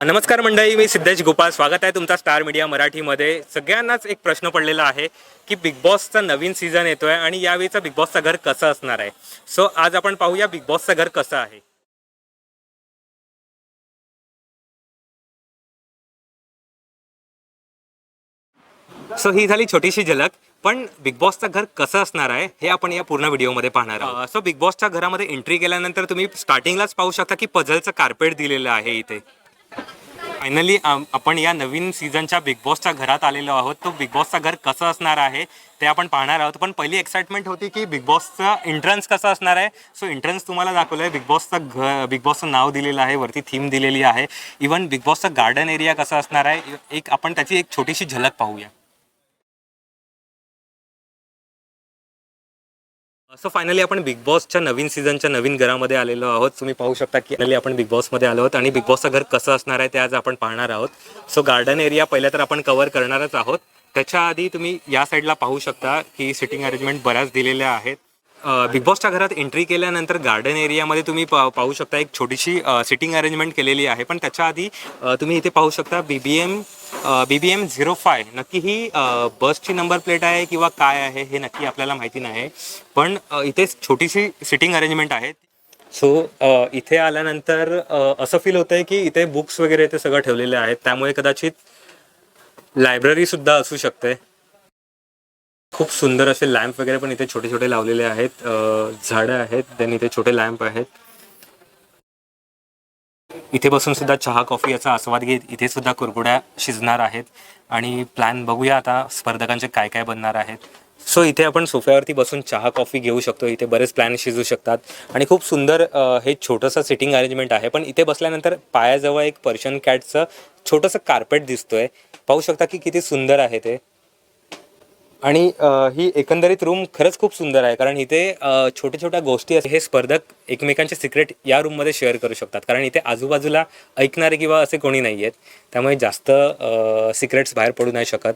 नमस्कार मंडळी मी सिद्धेश गोपाळ. स्वागत आहे तुमचा स्टार मीडिया मराठीमध्ये. सगळ्यांनाच एक प्रश्न पडलेला आहे की बिग बॉसचा नवीन सीझन येतोय आणि यावेळीचा बिग बॉसचं घर कसं असणार आहे? सो आज आपण पाहूया बिग बॉसचं घर कसं आहे. सो ही झाली छोटीशी झलक पण बिग बॉसचं घर कसं असणार आहे हे आपण या पूर्ण व्हिडिओमध्ये पाहणार आहोत. सो बिग बॉसच्या घरामध्ये एंट्री केल्यानंतर तुम्ही स्टार्टिंगलाच पाहू शकता की पझलचं कार्पेट दिलेलं आहे इथे. फायनली आपण या नवीन सीझनच्या बिग बॉसच्या घरात आलेलो आहोत. तो बिग बॉसचा घर कसं असणार आहे ते आपण पाहणार आहोत. पण पहिली एक्साइटमेंट होती की बिग बॉसचा एंट्रन्स कसं असणार आहे. सो एंट्रन्स तुम्हाला दाखवलं आहे बिग बॉसचं घ बिग बॉसचं नाव दिलेलं आहे वरती थीम दिलेली आहे. इवन बिग बॉसचं गार्डन एरिया कसं असणार आहे एक आपण त्याची एक छोटीशी झलक पाहूया. सो फायनली आपण बिग बॉसच्या नवीन सीझनच्या नवीन घरामध्ये आलेलो आहोत. तुम्ही पाहू शकता की फायनली आपण बिग बॉसमध्ये आलो आहोत आणि बिग बॉसचं घर कसं असणार आहे ते आज आपण पाहणार आहोत. सो गार्डन एरिया पहिल्या तर आपण कव्हर करणारच आहोत. त्याच्या आधी तुम्ही या साईडला पाहू शकता की सिटिंग अरेंजमेंट बऱ्याच दिलेल्या आहेत. बिग बॉसच्या घरात एंट्री केल्यानंतर गार्डन एरियामध्ये तुम्ही पा पाहू शकता एक छोटीशी सिटिंग अरेंजमेंट केलेली आहे. पण त्याच्या आधी तुम्ही इथे पाहू शकता B B M B B M zero five नक्की ही बसची नंबर प्लेट आहे किंवा काय आहे हे नक्की आपल्याला माहिती नाही. पण इथे छोटीशी सिटिंग अरेंजमेंट आहे. सो इथे आल्यानंतर असं फील होतं आहे की इथे बुक्स वगैरे ते सगळं ठेवलेले आहेत. त्यामुळे कदाचित लायब्ररी सुद्धा असू शकते. खूप सुंदर असे लॅम्प वगैरे पण इथे छोटे छोटे लावलेले आहेत. झाडं आहेत देन इथे छोटे लॅम्प आहेत. इथे बसून सुद्धा चहा कॉफी याचा आस्वाद घेत इथे सुद्धा कुरकुड्या शिजणार आहेत. आणि प्लॅन बघूया आता स्पर्धकांचे काय काय बनणार आहेत. सो इथे आपण सोफ्यावरती बसून चहा कॉफी घेऊ शकतो. इथे बरेच प्लॅन शिजू शकतात. आणि खूप सुंदर अ, हे छोटंसं सिटिंग अरेंजमेंट आहे. पण इथे बसल्यानंतर पायाजवळ एक पर्शियन कॅटचं छोटंसं कार्पेट दिसतोय. पाहू शकता की किती सुंदर आहे ते. आणि ही एकंदरीत रूम खरंच खूप सुंदर आहे. कारण इथे छोट्या छोट्या गोष्टी हे स्पर्धक एकमेकांचे सिक्रेट या रूममध्ये शेअर करू शकतात. कारण इथे आजूबाजूला ऐकणारे किंवा असे कोणी नाही आहेत. त्यामुळे जास्त सिक्रेट्स बाहेर पडू नाही शकत.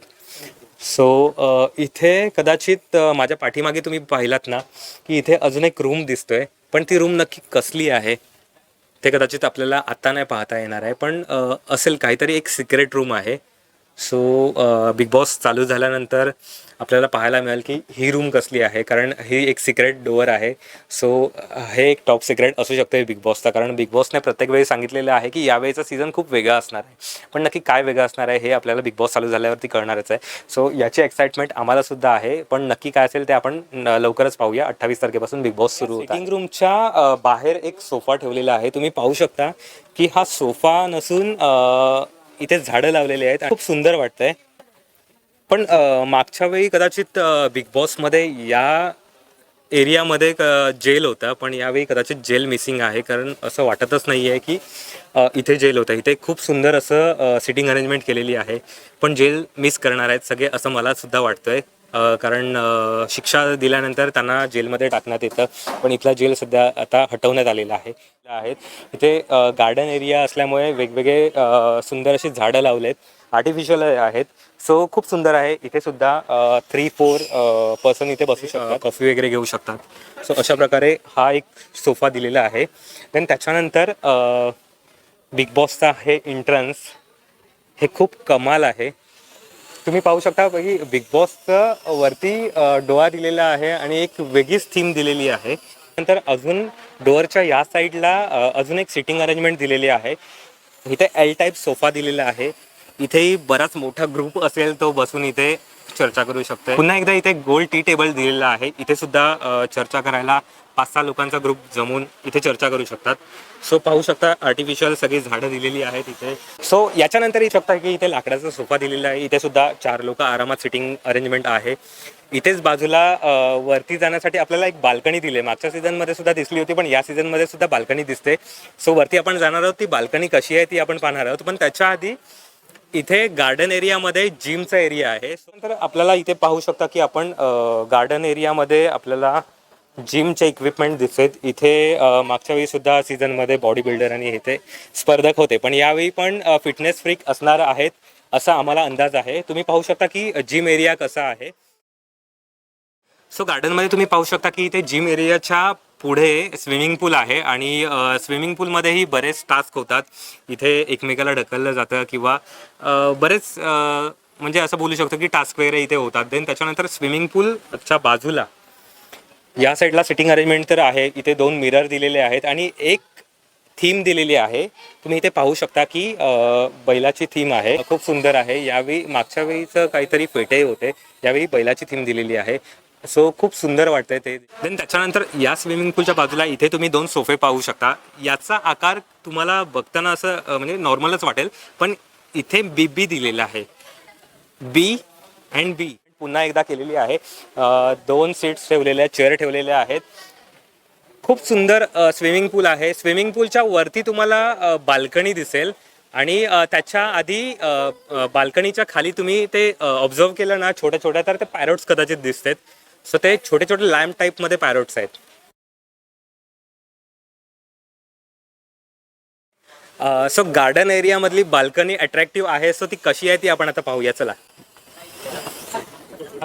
सो इथे कदाचित माझ्या पाठीमागे तुम्ही पाहिलात ना की इथे अजून एक रूम दिसतोय. पण ती रूम नक्की कसली आहे ते कदाचित आपल्याला आत्ता नाही पाहता येणार आहे. पण असेल काहीतरी एक सिक्रेट रूम आहे. सो बिग बॉस चालू झाल्यानंतर आपल्याला पाहायला मिळेल की ही रूम कसली आहे कारण ही एक सिक्रेट डोअर आहे. सो हे एक टॉप सिक्रेट असू शकतं बिग बॉसचा कारण बिग बॉसने प्रत्येक वेळी सांगितलेलं आहे की यावेळीचा सीझन खूप वेगळा असणार आहे. पण नक्की काय वेगळं असणार आहे हे आपल्याला बिग बॉस चालू झाल्यावरती कळणारच आहे. सो याची एक्साइटमेंट आम्हाला सुद्धा आहे पण नक्की काय असेल ते आपण लवकरच पाहूया. अठ्ठावीस तारखेपासून बिग बॉस सुरू सिटिंग रूमच्या बाहेर एक सोफा ठेवलेला आहे. तुम्ही पाहू शकता की हा सोफा नसून इथे झाडं लावलेली आहेत खूप सुंदर वाटतंय. पण मागच्या वेळी कदाचित बिग बॉसमध्ये या एरियामध्ये जेल होता पण यावेळी कदाचित जेल मिसिंग आहे कारण असं वाटतच नाही आहे की इथे जेल होतं. इथे खूप सुंदर असं सिटिंग अरेंजमेंट केलेली आहे पण जेल मिस करणार आहेत सगळे असं मला सुद्धा वाटतंय. कारण शिक्षा दिल्यानंतर त्यांना जेलमध्ये टाकण्यात येतं. पण इथला जेल सध्या आता हटवण्यात आलेला आहे. आहेत. इथे गार्डन एरिया असल्यामुळे वेगवेगळे सुंदर अशी झाडं लावलेत. आर्टिफिशियल आहेत. सो खूप सुंदर आहे. इथे सुद्धा थ्री फोर पर्सन इथे बसू शकतात. कॉफी वगैरे घेऊ शकतात. सो अशा प्रकारे हा एक सोफा दिलेला आहे. देन त्याच्यानंतर बिग बॉसचा हे एंट्रन्स हे खूप कमाल आहे. तुम्ही पाहू शकता की बिग बॉसचं वरती डोळा दिलेला आहे आणि एक वेगळीच थीम दिलेली आहे. नंतर अजून डोअरच्या या साईडला अजून एक सिटिंग अरेंजमेंट दिलेली आहे. इथे एल टाईप सोफा दिलेला आहे. इथेही बराच मोठा ग्रुप असेल तो बसून इथे चर्चा करू शकतो पुन्हा एकदा इथे गोल टी टेबल दिलेला आहे. इथे सुद्धा चर्चा करायला पाच सहा लोकांचा ग्रुप जमून इथे चर्चा करू शकतात. सो पाहू शकता आर्टिफिशियल सगळी झाडं दिलेली आहेत इथे. सो याच्यानंतर येऊ शकता की इथे लाकडाचा सोफा दिलेला आहे. इथे सुद्धा चार लोक आरामात सिटिंग अरेंजमेंट आहे. इथेच बाजूला वरती जाण्यासाठी आपल्याला एक बाल्कनी दिली आहे. मागच्या सीझनमध्ये सुद्धा दिसली होती पण या सीझनमध्ये सुद्धा बाल्कनी दिसते. सो वरती आपण जाणार आहोत. ती बाल्कनी कशी आहे ती आपण पाहणार आहोत. पण त्याच्या आधी इथे गार्डन एरियामध्ये जिमचा एरिया आहे. तर आपल्याला इथे पाहू शकता की आपण गार्डन एरियामध्ये आपल्याला जिमचे इक्विपमेंट दिसत इथे मागच्या वेळी सुद्धा सीझनमध्ये बॉडी बिल्डर आणि इथे स्पर्धक होते. पण यावेळी पण फिटनेस फ्रीक असणार आहेत असा आम्हाला अंदाज आहे. तुम्ही पाहू शकता की जिम एरिया कसा आहे. सो गार्डनमध्ये तुम्ही पाहू शकता की इथे जिम एरियाच्या पुढे स्विमिंग पूल आहे आणि स्विमिंग पूलमध्येही बरेच टास्क होतात. इथे एकमेकाला ढकललं जातं किंवा बरेच म्हणजे असं बोलू शकतो की टास्क वगैरे इथे होतात. देन त्याच्यानंतर स्विमिंग पूलच्या बाजूला या साईडला सिटिंग अरेंजमेंट तर आहे. इथे दोन मिरर दिलेले आहेत आणि एक थीम दिलेली आहे. तुम्ही इथे पाहू शकता की बैलाची थीम आहे. खूप सुंदर आहे. यावेळी मागच्या वेळीचं काहीतरी फेटे होते. यावेळी बैलाची थीम दिलेली आहे. सो खूप सुंदर वाटतंय ते. देन त्याच्यानंतर या स्विमिंग पूलच्या बाजूला इथे तुम्ही दोन सोफे पाहू शकता. याचा आकार तुम्हाला बघताना असं म्हणजे नॉर्मलच वाटेल पण इथे बी बी दिलेलं आहे. बी अँड बी पुन्हा एकदा केलेली आहे. दोन सीट्स ठेवलेल्या चेअर ठेवलेल्या आहेत. खूप सुंदर स्विमिंग पूल आहे. स्विमिंग पूलच्या वरती तुम्हाला बाल्कनी दिसेल. आणि त्याच्या आधी बाल्कनीच्या खाली तुम्ही ते ऑब्झर्व केलं ना छोट्या छोट्या तर ते पॅरोट्स कदाचित दिसतात. सो ते छोटे छोटे लॅम्प टाईपमध्ये पॅरोट्स आहेत. सो गार्डन एरियामधली बाल्कनी अट्रॅक्टिव्ह आहे सो ती कशी आहे ती आपण आता पाहूया चला.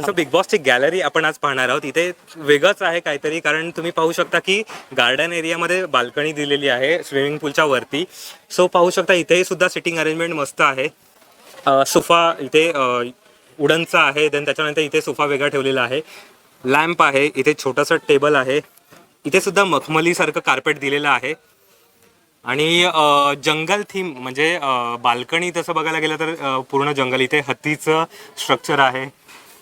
सो बिग बॉसची गॅलरी आपण आज पाहणार आहोत. इथे वेगळंच आहे काहीतरी कारण तुम्ही पाहू शकता की गार्डन एरियामध्ये बाल्कनी दिलेली आहे स्विमिंग पूलच्या वरती. सो पाहू शकता इथेही सुद्धा सिटिंग अरेंजमेंट मस्त आहे. सोफा इथे उडनचा आहे देन त्याच्यानंतर इथे सोफा वेगळा ठेवलेला आहे. लॅम्प आहे इथे छोटंसं टेबल आहे. इथे सुद्धा मखमलीसारखं कार्पेट दिलेलं आहे. आणि जंगल थीम म्हणजे बाल्कनी तसं बघायला गेलं तर पूर्ण जंगल. इथे हत्तीचं स्ट्रक्चर आहे.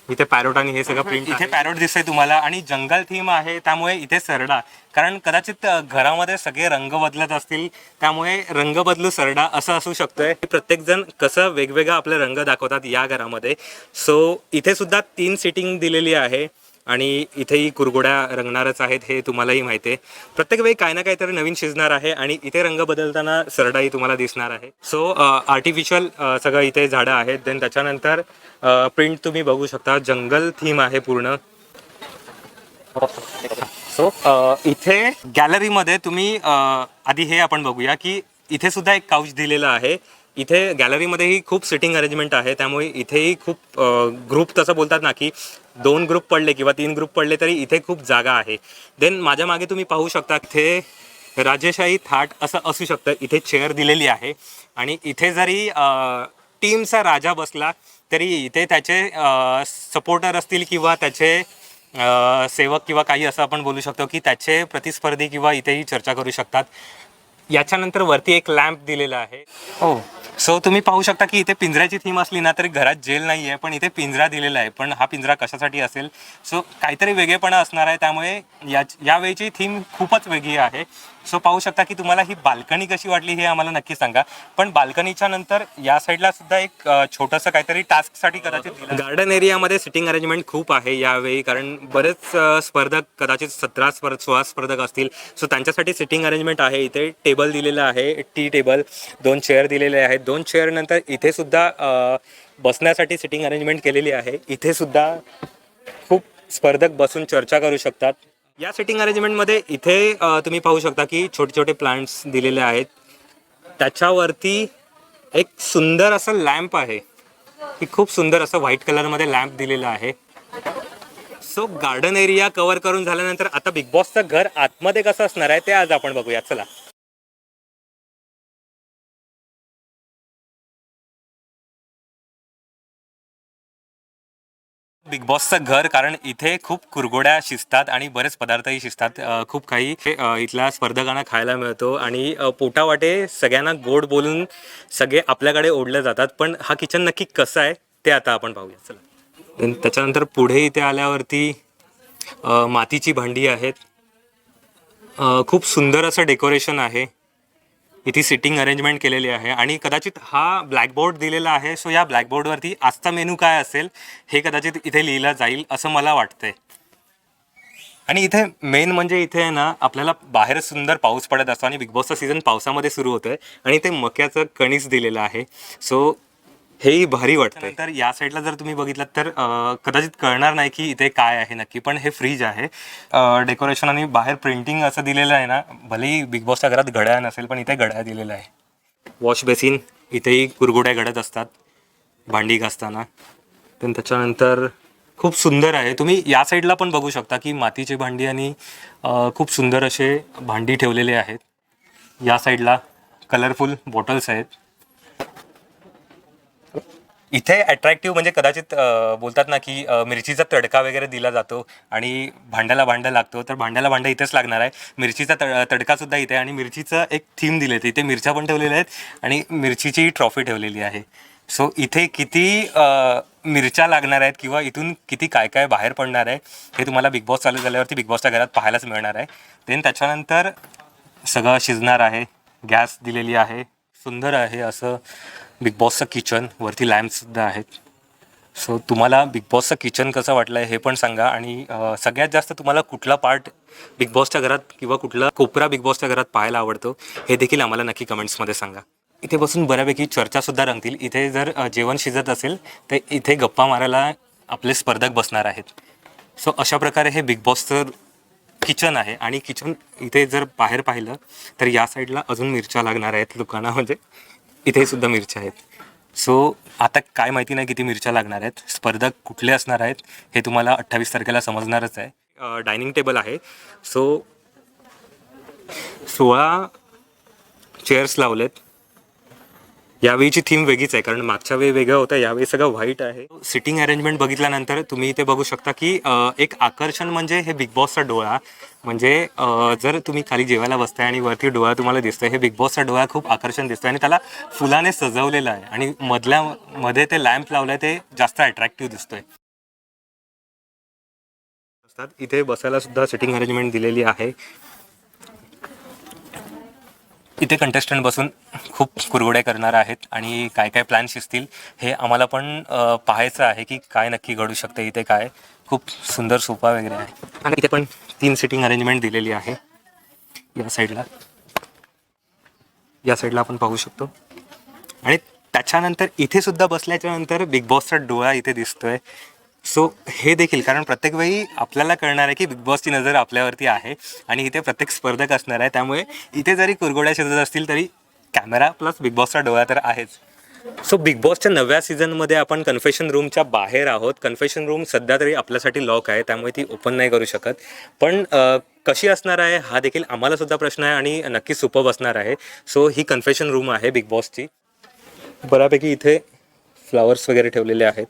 इथे पॅरोट आणि हे सगळं प्रिंट इथे पॅरोट दिसतंय तुम्हाला. आणि जंगल थीम आहे त्यामुळे इथे सरडा. कारण कदाचित घरामध्ये सगळे रंग बदलत असतील. त्यामुळे रंग बदलू सरडा असं असू शकतोय. प्रत्येक जण कसं वेगवेगळा आपले रंग दाखवतात या घरामध्ये. सो इथे सुद्धा तीन सिटिंग दिलेली आहे. आणि इथेही कुरगुड्या रंगणारच आहेत हे तुम्हालाही माहिती आहे. प्रत्येक वेळी काय ना काहीतरी नवीन शिजणार आहे आणि इथे रंग बदलताना सरडाही तुम्हाला दिसणार आहे. सो आर्टिफिशियल uh, uh, सगळं इथे झाडं आहेत. देन त्याच्यानंतर uh, प्रिंट तुम्ही बघू शकता. जंगल थीम आहे पूर्ण. सो इथे गॅलरीमध्ये तुम्ही आधी हे आपण बघूया की इथे सुद्धा एक काउच दिलेला आहे. इथे गॅलरीमध्येही खूप सिटिंग अरेंजमेंट आहे त्यामुळे इथेही खूप ग्रुप तसं बोलतात ना की दोन ग्रुप पडले किंवा तीन ग्रुप पडले तरी इथे खूप जागा आहे. देन माझ्या मागे तुम्ही पाहू शकता इथे राजेशाही थाट असं असू शकतं. इथे चेअर दिलेली आहे. आणि इथे जरी टीमचा राजा बसला तरी इथे त्याचे सपोर्टर असतील किंवा त्याचे सेवक किंवा काही असं आपण बोलू शकतो की त्याचे प्रतिस्पर्धी किंवा इथेही चर्चा करू शकतात. याच्यानंतर वरती एक लॅम्प दिलेला आहे. हो. सो तुम्ही पाहू शकता की इथे पिंजऱ्याची थीम असली ना तरी घरात जेल नाही आहे पण इथे पिंजरा दिलेला आहे. पण हा पिंजरा कशासाठी असेल? सो काहीतरी वेगळेपणा असणार आहे त्यामुळे या यावेळीची थीम खूपच वेगळी आहे. सो पाहू शकता की तुम्हाला ही बाल्कनी कशी वाटली हे आम्हाला नक्की सांगा. पण बाल्कनीच्या नंतर या साईडला सुद्धा एक छोटंसं काहीतरी टास्कसाठी कदाचित गार्डन एरियामध्ये सिटिंग अरेंजमेंट खूप आहे यावेळी कारण बरेच स्पर्धक कदाचित सतरा स्पर्ध सोळा स्पर्धक असतील. सो त्यांच्यासाठी सिटिंग अरेंजमेंट आहे. इथे टेबल दिलेलं आहे टी टेबल दोन चेअर दिलेले आहेत. दोन चेअर नंतर इथे सुद्धा बसण्यासाठी सिटिंग अरेंजमेंट केलेली आहे. इथे सुद्धा खूप स्पर्धक बसून चर्चा करू शकतात. या सिटिंग अरेंजमेंटमध्ये इथे अ, तुम्ही पाहू शकता की छोटे छोटे प्लांट्स दिलेले आहेत. त्याच्यावरती एक सुंदर असं लॅम्प आहे. की खूप सुंदर असं व्हाईट कलरमध्ये लॅम्प दिलेलं आहे. सो गार्डन एरिया कव्हर करून झाल्यानंतर आता बिग बॉसचं घर आतमध्ये कसं असणार आहे ते आज आपण बघूया चला. बिग बॉसचं घर कारण इथे खूप कुरगोड्या शिजतात आणि बरेच पदार्थही शिजतात. अ, खूप काही हे, अ, इथल्या स्पर्धकांना खायला मिळतो आणि अ, पोटावाटे सगळ्यांना गोड बोलून सगळे आपल्याकडे ओढले जातात. पण हा किचन नक्की कसं आहे ते आता आपण पाहूया. चला. Then त्याच्यानंतर पुढे इथे आल्यावरती अ, मातीची भांडी आहेत. अ, खूप सुंदर असं डेकोरेशन आहे. इथे सिटिंग अरेंजमेंट केलेली आहे आणि कदाचित हा ब्लॅकबोर्ड दिलेला आहे. सो या ब्लॅकबोर्डवरती आजचा मेनू काय असेल हे कदाचित इथे लिहिलं जाईल असं मला वाटतंय. आणि इथे मेन म्हणजे इथे आहे ना आपल्याला बाहेर सुंदर पाऊस पडत असतो आणि बिग बॉसचा सीझन पावसामध्ये सुरू होतोय. आणि ते मक्याचं कणीस दिलेलं आहे. सो हेही भारी वाटतंय. तर या साईडला जर तुम्ही बघितलं तर अं, कदाचित कळणार नाही की इथे काय आहे नक्की पण हे फ्रीज आहे. डेकोरेशन आणि बाहेर प्रिंटिंग असं दिलेलं आहे ना भलेही बिग बॉसच्या घरात घड्याळ नसेल पण इथे घड्याळ दिलेलं आहे. वॉश बेसिन इथेही कुरगुड्या घडत असतात भांडी घासताना. पण त्याच्यानंतर खूप सुंदर आहे. तुम्ही या साईडला पण बघू शकता की मातीची भांडी आणि अ, खूप सुंदर असे भांडी ठेवलेले आहेत. या साईडला कलरफुल बॉटल्स आहेत. इथे अट्रॅक्टिव्ह म्हणजे कदाचित बोलतात ना की मिरचीचा तडका वगैरे दिला जातो आणि भांड्याला भांडं लागतो. तर भांड्याला भांडं इथेच लागणार आहे. मिरचीचा तड तडकासुद्धा इथे आहे आणि मिरचीचं एक थीम दिले इथे मिरच्या पण ठेवलेल्या आहेत आणि मिरचीची ट्रॉफी ठेवलेली आहे. सो इथे किती मिरच्या लागणार आहेत किंवा इथून किती काय काय बाहेर पडणार आहे हे तुम्हाला बिग बॉस चालू झाल्यावरती बिग बॉसच्या घरात पाहायलाच मिळणार आहे. देन त्याच्यानंतर सगळं शिजणार आहे. गॅस दिलेली आहे. सुंदर आहे असं. बिग बॉसचं किचन वरती लॅम्पसुद्धा आहेत. सो तुम्हाला बिग बॉसचं किचन कसं वाटलं आहे हे पण सांगा आणि सगळ्यात जास्त तुम्हाला कुठला पार्ट बिग बॉसच्या घरात किंवा कुठला कोपरा बिग बॉसच्या घरात पाहायला आवडतो हे देखील आम्हाला नक्की कमेंट्समध्ये सांगा. इथे बसून बऱ्यापैकी चर्चासुद्धा रंगतील. इथे जर जेवण शिजत असेल तर इथे गप्पा मारायला आपले स्पर्धक बसणार आहेत. सो अशा प्रकारे हे बिग बॉसचं किचन आहे आणि किचन इथे जर बाहेर पाहिलं तर या साईडला अजून मिरच्या लागणार आहेत दुकानामध्ये. इथे सुद्धा मिरच्या आहेत. सो आता काय माहिती नाही किती मिरच्या लागणार आहेत. स्पर्धक कुठले असणार आहेत हे तुम्हाला अठ्ठावीस तारखेला समजणारच आहे. डायनिंग टेबल आहे. सो सोळा चेअर्स लावलेत. यावेळीची थीम वेगळीच आहे कारण मागच्या वेळी वेगळं होतं यावेळी सगळं व्हाईट आहे. सिटिंग अरेंजमेंट बघितल्यानंतर तुम्ही इथे बघू शकता की एक आकर्षण म्हणजे हे बिग बॉसचा डोळा. म्हणजे जर तुम्ही खाली जेवायला बसताय आणि वरती डोळा तुम्हाला दिसतोय हे बिग बॉसचा डोळा खूप आकर्षण दिसतोय आणि त्याला फुलाने सजवलेलं आहे. आणि मधल्या मध्ये ते लॅम्प लावलंय ते जास्त अट्रॅक्टिव्ह दिसतोय. इथे बसायला सुद्धा सिटिंग अरेंजमेंट दिलेली आहे. इथे कंटेस्टंट बसून खूप कुरगुड्या करणार आहेत आणि काय काय प्लॅन शिजतील हे आम्हाला पण अ, पाहायचं आहे की काय नक्की घडू शकते इथे काय. खूप सुंदर सोफा वगैरे आहे. आणि इथे पण तीन सिटिंग अरेंजमेंट दिलेली आहे. या साईडला या साईडला आपण पाहू शकतो. आणि त्याच्यानंतर इथे सुद्धा बसल्याच्या नंतर बिग बॉसचा डोळा इथे दिसतोय. सो हे देखील कारण प्रत्येक वेळी आपल्याला कळणार आहे की बिग बॉसची नजर आपल्यावरती आहे आणि इथे प्रत्येक स्पर्धक असणार आहे. त्यामुळे इथे जरी कुरघोड्या शिजत असतील तरी कॅमेरा प्लस बिग बॉसचा डोळा तर आहेच. सो बिग बॉसच्या नव्या सीझनमध्ये आपण कन्फेशन रूमच्या बाहेर आहोत. कन्फेशन रूम सध्या तरी आपल्यासाठी लॉक आहे त्यामुळे ती ओपन नाही करू शकत. पण कशी असणार आहे हा देखील आम्हाला सुद्धा प्रश्न आहे आणि नक्की सुपब असणार आहे. सो ही कन्फेशन रूम आहे बिग बॉसची बऱ्यापैकी इथे फ्लावर्स वगैरे ठेवलेले आहेत.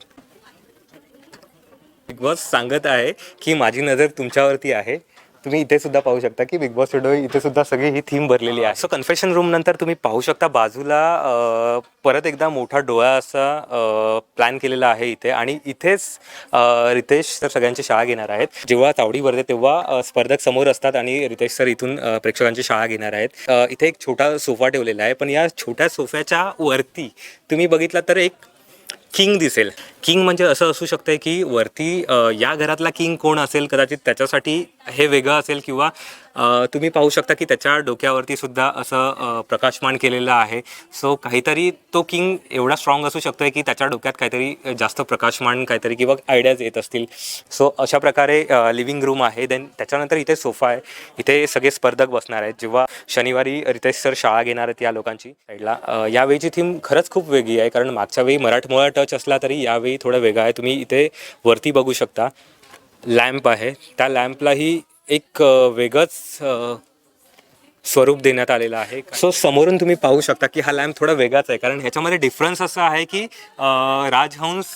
बिग बॉस सांगत आहे की माझी नजर तुमच्यावरती आहे. तुम्ही इथे सुद्धा पाहू शकता की बिग बॉस स्टुडिओ इथे सुद्धा सगळी ही थीम भरलेली आहे. सो कन्फेशन रूम नंतर तुम्ही पाहू शकता बाजूला परत एकदा मोठा डोळा असा प्लॅन केलेला आहे इथे. आणि इथेच रितेश सर सगळ्यांची शाळा घेणार आहेत. जेव्हा तावडी भरते तेव्हा स्पर्धक समोर असतात आणि रितेश सर इथून प्रेक्षकांची शाळा घेणार आहेत. इथे एक छोटा सोफा ठेवलेला आहे. पण या छोट्या सोफ्याच्या वरती तुम्ही बघितला तर एक किंग दिसेल. किंग म्हणजे असं असू शकतं की वरती या घरातला किंग कोण असेल कदाचित त्याच्यासाठी हे वेगळं असेल किंवा तुम्ही पाहू शकता की त्याच्या डोक्यावरती सुद्धा असं प्रकाशमान केलेलं आहे. सो काहीतरी तो किंग एवढा स्ट्रॉंग असू शकतो की त्याच्या डोक्यात काहीतरी जास्त प्रकाशमान काहीतरी किंवा आयडियाज येत असतील. सो अशा प्रकारे लिव्हिंग रूम आहे. देन त्याच्यानंतर इथे सोफा आहे. इथे सगळे स्पर्धक बसणार आहेत. जेव्हा शनिवारी रितेश सर शाळा घेणार आहेत या लोकांची साईडला यावेळीची थीम खरंच खूप वेगळी आहे. कारण मागच्या वेळी मराठमोळा टच असला तरी यावेळी थोडं वेगळा आहे. तुम्ही इथे वरती बघू शकता. लॅम्प आहे. त्या लॅम्पलाही एक वेगळंच स्वरूप देण्यात आलेलं आहे. सो समोरून तुम्ही पाहू शकता की हा लॅम्प थोडा वेगळाच आहे. कारण ह्याच्यामध्ये डिफरन्स असा आहे की राजहंस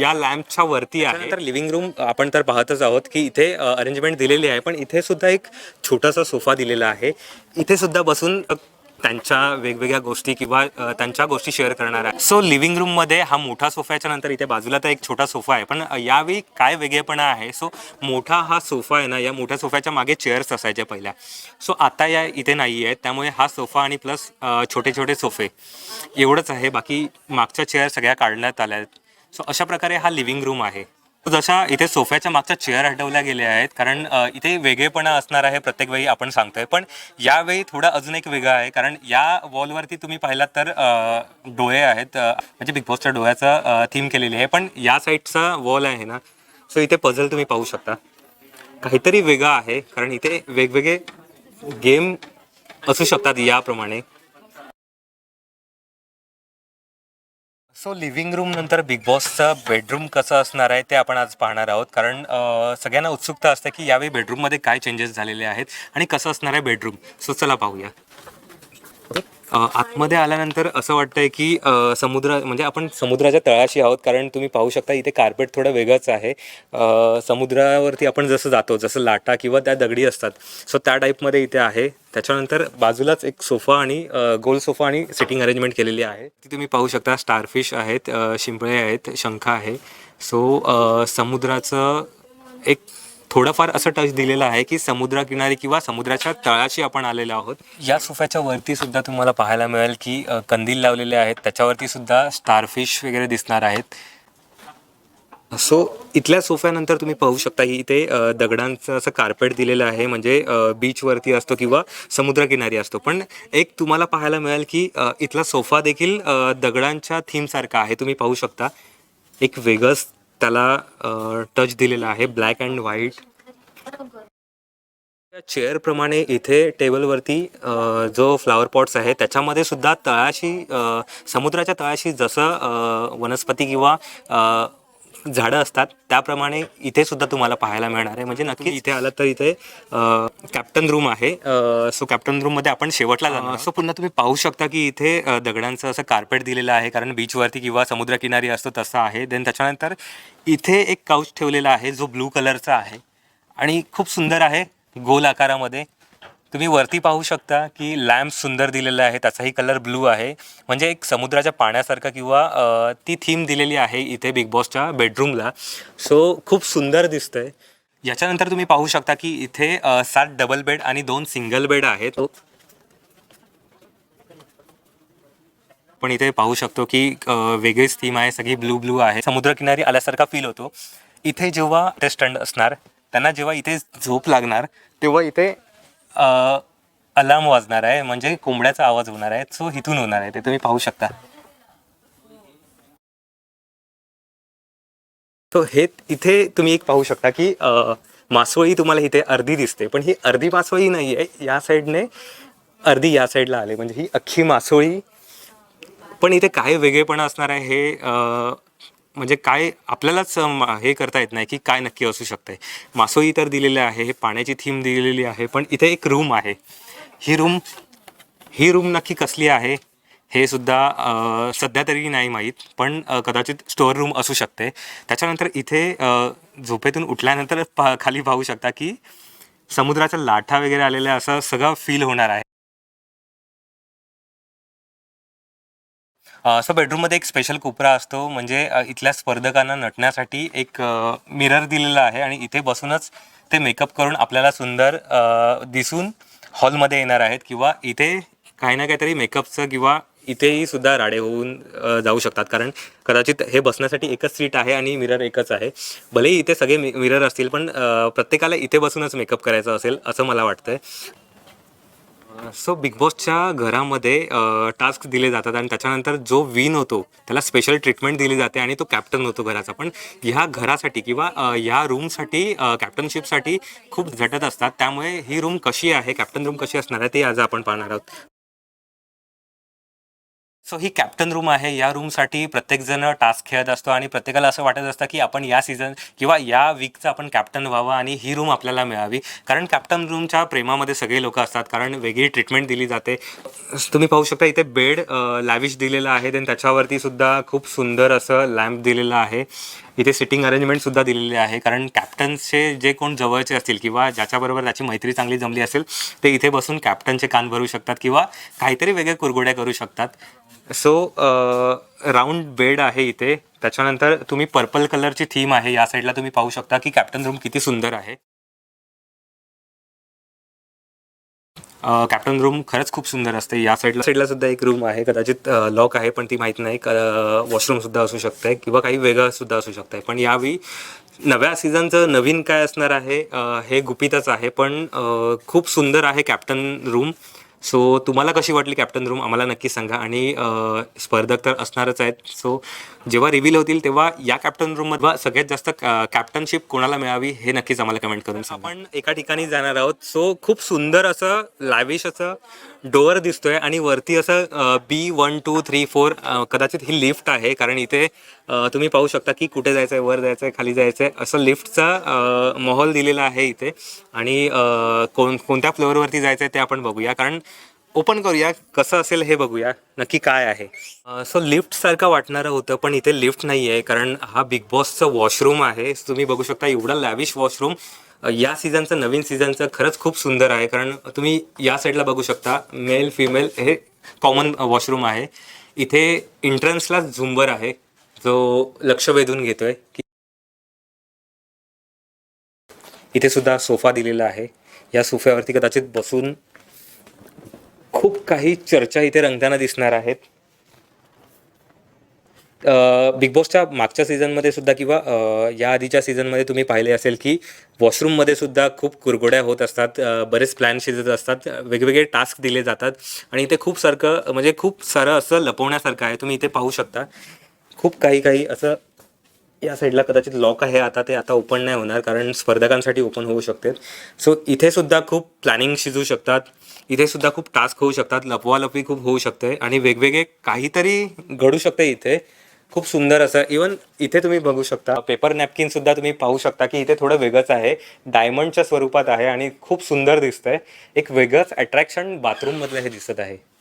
या लॅम्पच्या वरती आहे. तर लिव्हिंग रूम आपण तर पाहतच आहोत की इथे अरेंजमेंट दिलेली आहे. पण इथे सुद्धा एक छोटासा सोफा दिलेला आहे. इथे सुद्धा बसून त्यांच्या वेगवेगळ्या गोष्टी किंवा त्यांच्या गोष्टी शेअर करणार आहे. सो लिव्हिंग रूममध्ये हा मोठा सोफ्याच्या नंतर इथे बाजूला तर एक छोटा सोफा आहे. पण यावेळी काय वेगळेपणा आहे? सो मोठा हा सोफा आहे ना या मोठ्या सोफ्याच्या मागे चेअर्स असायच्या पहिल्या. सो आता या इथे नाही आहेत. त्यामुळे हा सोफा आणि प्लस छोटे छोटे सोफे एवढंच आहे. बाकी मागच्या चेअर सगळ्या काढण्यात आल्या आहेत. सो अशा प्रकारे हा लिव्हिंग रूम आहे. जशा इथे सोफ्याच्या मागच्या चेअर हटवल्या गेल्या आहेत कारण इथे वेगळेपणा असणार आहे प्रत्येक वेळी आपण सांगतोय. पण यावेळी थोडा अजून एक वेगळा आहे कारण या वॉलवरती तुम्ही पाहिलात तर डोळे आहेत म्हणजे बिग बॉसच्या डोळ्याचा थीम केलेली आहे. पण या साईडचा वॉल आहे ना सो इथे पझल तुम्ही पाहू शकता. काहीतरी वेगळं आहे कारण इथे वेगवेगळे गेम असू शकतात याप्रमाणे. सो लिव्हिंग रूम नंतर बिग बॉसचं बेडरूम कसं असणार आहे ते आपण आज पाहणार आहोत. कारण अ, सगळ्यांना उत्सुकता असते की यावेळी बेडरूममध्ये काय चेंजेस झालेले आहेत आणि कसं असणार आहे बेडरूम सो चला पाहूया. अ, आतमध्ये आल्यानंतर असं वाटतंय की अ, समुद्र म्हणजे आपण समुद्राच्या तळाशी आहोत कारण तुम्ही पाहू शकता इथे कार्पेट थोडं वेगळंच आहे. अ, समुद्रावरती आपण जसं जातो जसं लाटा किंवा त्या दगडी असतात सो त्या टाईपमध्ये इथे आहे. त्याच्यानंतर बाजूलाच एक सोफा आणि अ, गोल सोफा आणि सिटिंग अरेंजमेंट केलेली आहे. ती तुम्ही पाहू शकता स्टारफिश आहेत अ, शिंपळे आहेत शंख आहे. सो समुद्राचं एक थोडंफार असं टच दिलेलं आहे की समुद्रकिनारी किंवा समुद्राच्या तळाशी आपण आलेलो आहोत. या सोफ्याच्या वरती सुद्धा तुम्हाला पाहायला मिळेल की कंदील लावलेले आहेत. त्याच्यावरती सुद्धा स्टारफिश वगैरे दिसणार आहेत. सो इथल्या सोफ्यानंतर तुम्ही पाहू शकता की इथे दगडांचं असं कार्पेट दिलेलं आहे. म्हणजे बीचवरती असतो किंवा समुद्रकिनारी असतो. पण एक तुम्हाला पाहायला मिळेल की इथला सोफा देखील दगडांच्या थीमसारखा आहे. तुम्ही पाहू शकता. एक वेगळंच त्याला टच दिलेला आहे ब्लॅक अँड व्हाईट चेअरप्रमाणे इथे टेबलवरती जो फ्लावर पॉट्स आहे त्याच्यामध्ये सुद्धा तळाशी समुद्राच्या तळाशी जसं वनस्पती किंवा झाडं असतात त्याप्रमाणे इथे सुद्धा तुम्हाला पाहायला मिळणार आहे. म्हणजे नक्की इथे आलं तर इथे कॅप्टन रूम आहे. सो कॅप्टन रूममध्ये आपण शेवटला जाणार सो पुन्हा तुम्ही पाहू शकता की इथे दगडांचं असं कार्पेट दिलेलं आहे. कारण बीचवरती किंवा समुद्रकिनारी असतो तसं आहे. देन त्याच्यानंतर इथे एक काउच ठेवलेला आहे जो ब्लू कलरचा आहे. आणि खूप सुंदर आहे गोल आकारामध्ये. तुम्ही वरती पाहू शकता की लॅम्प सुंदर दिलेला आहे त्याचाही कलर ब्लू आहे. म्हणजे एक समुद्राच्या पाण्यासारखा किंवा ती थीम दिलेली आहे इथे बिग बॉसच्या बेडरूमला. सो खूप सुंदर दिसतंय. याच्यानंतर तुम्ही पाहू शकता की इथे सात डबल बेड आणि दोन सिंगल बेड आहेत. पण इथे पाहू शकतो की वेगळीच थीम आहे सगळी ब्लू ब्लू आहे. समुद्रकिनारी आल्यासारखा फील होतो. इथे जेव्हा ते असणार त्यांना जेव्हा इथे झोप लागणार तेव्हा इथे अलार्म वाजणार आहे म्हणजे कोंबड्याचा आवाज होणार आहे सो इथून होणार आहे ते तुम्ही पाहू शकता. तो हे इथे तुम्ही एक पाहू शकता की मासोळी तुम्हाला इथे अर्धी दिसते पण ही अर्धी मासोळी नाही आहे या साईडने अर्धी या साईडला आले म्हणजे ही अख्खी मासोळी पण इथे काय वेगळेपणा असणार आहे हे म्हणजे काय आपल्यालाच म- हे करता येत नाही की काय नक्की असू शकते मासोळी तर दिलेली आहे हे पाण्याची थीम दिलेली आहे पण इथे एक रूम आहे. ही रूम ही रूम नक्की कसली आहे हे सुद्धा सध्या तरी नाही माहीत पण कदाचित स्टोअर रूम असू शकते. त्याच्यानंतर इथे झोपेतून उठल्यानंतर पा खाली पाहू शकता की समुद्राच्या लाटा वगैरे आलेल्या असं सगळं फील होणार आहे. सो बेडरूममध्ये एक स्पेशल कोपरा असतो. म्हणजे अ, इथल्या स्पर्धकांना नटण्यासाठी एक मिरर दिलेला आहे आणि इथे बसूनच ते मेकअप करून आपल्याला सुंदर अ, दिसून हॉलमध्ये येणार आहेत किंवा इथे काही ना काहीतरी मेकअपचं किंवा इथेही सुद्धा राडे होऊन अ, जाऊ शकतात. कारण कदाचित हे बसण्यासाठी एकच सीट आहे आणि मिरर एकच आहे. भलेही इथे सगळे मिरर असतील पण अ, प्रत्येकाला इथे बसूनच मेकअप करायचा असेल असं मला वाटतंय. सो बिग बॉसच्या घरामध्ये टास्क दिले जातात आणि त्याच्यानंतर जो विन होतो त्याला स्पेशल ट्रीटमेंट दिली जाते आणि तो कॅप्टन होतो घराचा. पण ह्या घरासाठी किंवा ह्या रूमसाठी कॅप्टनशिपसाठी खूप झटत असतात. त्यामुळे ही रूम कशी आहे कॅप्टन रूम कशी असणार आहे ते आज आपण पाहणार आहोत. सो ही कॅप्टन रूम आहे. या रूमसाठी प्रत्येकजण टास्क खेळत असतो आणि प्रत्येकाला असं वाटत असतं की आपण या सीझन किंवा या वीकचं आपण कॅप्टन व्हावं आणि ही रूम आपल्याला मिळावी. कारण कॅप्टन रूमच्या प्रेमामध्ये सगळे लोक असतात. कारण वेगळी ट्रीटमेंट दिली जाते. तुम्ही पाहू शकता इथे बेड लॅविश दिलेला आहे. देन त्याच्यावरती सुद्धा खूप सुंदर असं लॅम्प दिलेलं आहे. इथे सिटिंग अरेंजमेंट सुद्धा दिलेली आहे. कारण कॅप्टन्सचे जे कोण जवळचे असतील किंवा ज्याच्याबरोबर त्याची मैत्री चांगली जमली असेल ते इथे बसून कॅप्टनचे कान भरू शकतात किंवा काहीतरी वेगळे कुरगुड्या करू शकतात. सो राऊंड बेड आहे इथे. त्याच्यानंतर तुम्ही पर्पल कलरची थीम आहे. या साईडला तुम्ही पाहू शकता की कॅप्टन रूम किती सुंदर आहे. कॅप्टन रूम खरंच खूप सुंदर असते. या साईडला साईडला सुद्धा एक रूम आहे. कदाचित लॉक आहे पण ती माहीत नाही. वॉशरूम सुद्धा असू शकते किंवा काही वेगळं सुद्धा असू शकते पण यावेळी नव्या सीझनचं नवीन काय असणार आहे हे गुपितच आहे. पण खूप सुंदर आहे कॅप्टन रूम सो तुम्हाला कशी वाटली कॅप्टन रूम आम्हाला नक्की सांगा. आणि स्पर्धक तर असणारच आहेत. सो जेव्हा रिव्हील होतील तेव्हा या कॅप्टन रूममध्ये सगळ्यात जास्त कॅप्टनशिप कोणाला मिळावी हे नक्कीच आम्हाला कमेंट करून सांगा. आपण एका ठिकाणी जाणार आहोत. सो खूप सुंदर असं लाविश असं डोअर दिसतोय आणि वरती असं B one two three four कदाचित ही लिफ्ट आहे कारण इथे तुम्ही पाहू शकता की कुठे जायचं आहे वर जायचं आहे खाली जायचं आहे असं लिफ्टचा माहोल दिलेला आहे इथे. आणि कोण कोणत्या फ्लोअरवरती जायचं आहे ते आपण बघूया कारण ओपन करूया कसं असेल हे बघूया नक्की काय आहे. सो लिफ्ट सारखं वाटणारं होतं पण इथे लिफ्ट नाही आहे कारण हा बिग बॉसचं वॉशरूम आहे. तुम्ही बघू शकता एवढा लॅविश वॉशरूम या सीझनचं नवीन सीझनचं खरंच खूप सुंदर आहे. कारण तुम्ही या साईडला बघू शकता मेल फिमेल हे कॉमन वॉशरूम आहे. इथे एंट्रन्सला झुंबर आहे. जो लक्ष वेधून घेतोय की इथे सुद्धा सोफा दिलेला आहे. या सोफ्यावरती कदाचित बसून खूप काही चर्चा इथे रंगताना दिसणार आहेत. बिग बॉसच्या मागच्या सीझनमध्ये सुद्धा किंवा या आधीच्या सीझनमध्ये तुम्ही पाहिले असेल की वॉशरूममध्ये सुद्धा खूप कुरघोड्या होत असतात बरेच प्लॅन शिजत असतात वेगवेगळे टास्क दिले जातात आणि इथे खूप सारखं म्हणजे खूप सारं असं लपवण्यासारखं आहे तुम्ही इथे पाहू शकता. खूप काही काही असं या साईडला कदाचित लॉक आहे आता ते आता ओपन नाही होणार कारण स्पर्धकांसाठी ओपन होऊ शकते. सो इथे सुद्धा खूप प्लॅनिंग शिजू शकतात इथे सुद्धा खूप टास्क होऊ शकतात लपवालपवी खूप होऊ शकते आणि वेगवेगळे काहीतरी घडू शकते इथे. खूप सुंदर असं. इवन इथे तुम्ही बघू शकता पेपर नॅपकिन सुद्धा तुम्ही पाहू शकता की इथे थोडं वेगळंच आहे. डायमंडच्या स्वरूपात आहे आणि खूप सुंदर दिसतंय. एक वेगळंच अट्रॅक्शन बाथरूममधलं हे दिसत आहे.